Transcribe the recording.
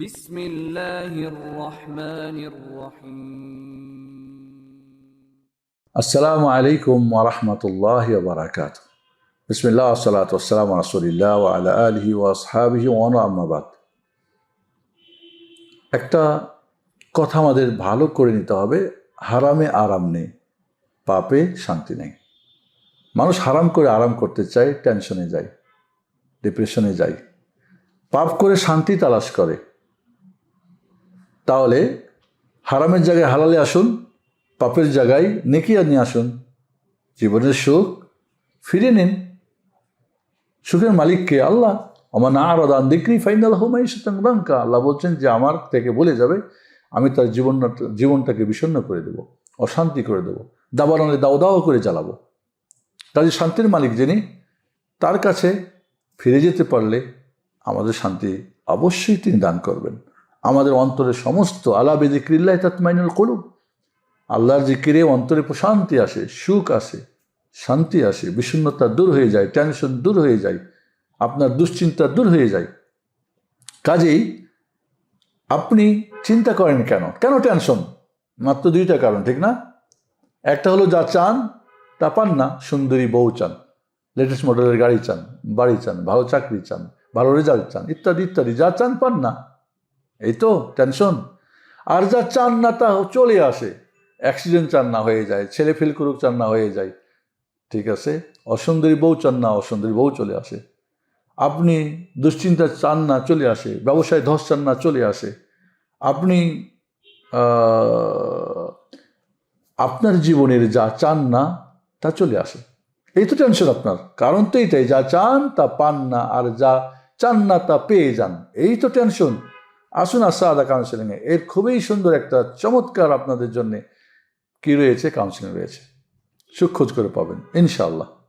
بسم الله الرحمن الرحيم আসসালামু আলাইকুম ওরহমতুল্লাহ বারাকাত বিসমিল্লাহ সালাত আসসালাম রসুলিল্লাহ আলা আলহি ও আসহাবিহি ওয়ান আম্মাবাদ একটা কথা আমাদের ভালো করে নিতে হবে হারামে আরাম নেই পাপে শান্তি নেই মানুষ হারাম করে আরাম করতে চায় টেনশনে যায় ডিপ্রেশনে যায় পাপ করে শান্তি তালাশ করে তাহলে হারামের জায়গায় হালালে আসুন, পাপের জায়গায় নেকিয়া নিয়ে আসুন। জীবনের সুখ ফিরে নিন। সুখের মালিককে আল্লাহ আমার না আরাদান দিক্রি ফাইনাল হোমাই শতাঙ্কা আল্লাহ বলছেন যে, আমার থেকে বলে যাবে, আমি তার জীবন জীবনটাকে বিষণ্ণ করে দেব, অশান্তি করে দেব, দাবানলে দাও দাও করে জ্বালাবো। কাজে শান্তির মালিক যিনি, তার কাছে ফিরে যেতে পারলে আমাদের শান্তি অবশ্যই তিনি দান করবেন। আমাদের অন্তরের সমস্ত, আলা বেদিক্রিল্লাহ তাতমাইনুল করুক আল্লাহর জিকিরে অন্তরে প্রশান্তি আসে, সুখ আসে, শান্তি আসে, বিষণ্ণতা দূর হয়ে যায় টেনশন দূর হয়ে যায়, আপনার দুশ্চিন্তা দূর হয়ে যায়। কাজেই আপনি চিন্তা করেন কেন? কেন টেনশন মাত্র দুইটা কারণ, ঠিক না? একটা হলো যা চান, তা পান না, সুন্দরী বউ চান লেটেস্ট মডেলের গাড়ি চান, বাড়ি চান, ভালো চাকরি চান, ভালো রেজাল্ট চান, ইত্যাদি ইত্যাদি, যা চান পান না। এই তো টেনশন আর যা চান না তা চলে আসে। অ্যাক্সিডেন্ট চান না হয়ে যায়, ছেলে ফেল করুক চান না হয়ে যায়। ঠিক আছে? অসুন্দরী বউ চান না, অসুন্দরী বউ চলে আসে। আপনি দুশ্চিন্তা চান না, চলে আসে। ব্যবসায় ধস চান না, চলে আসে। আপনি আপনার জীবনের যা চান না, তা চলে আসে। এই তো টেনশন আপনার। কারণ তো এইটাই যা চান তা পান না, আর যা চান না তা পেয়ে যান। এই তো টেনশন আসুন আসা আদা কাউন্সিলিংয়ে এর খুবই সুন্দর একটা চমৎকার আপনাদের জন্যে কি রয়েছে? কাউন্সিলিং রয়েছে। সুখ খোঁজ করে পাবেন, ইনশাআল্লাহ।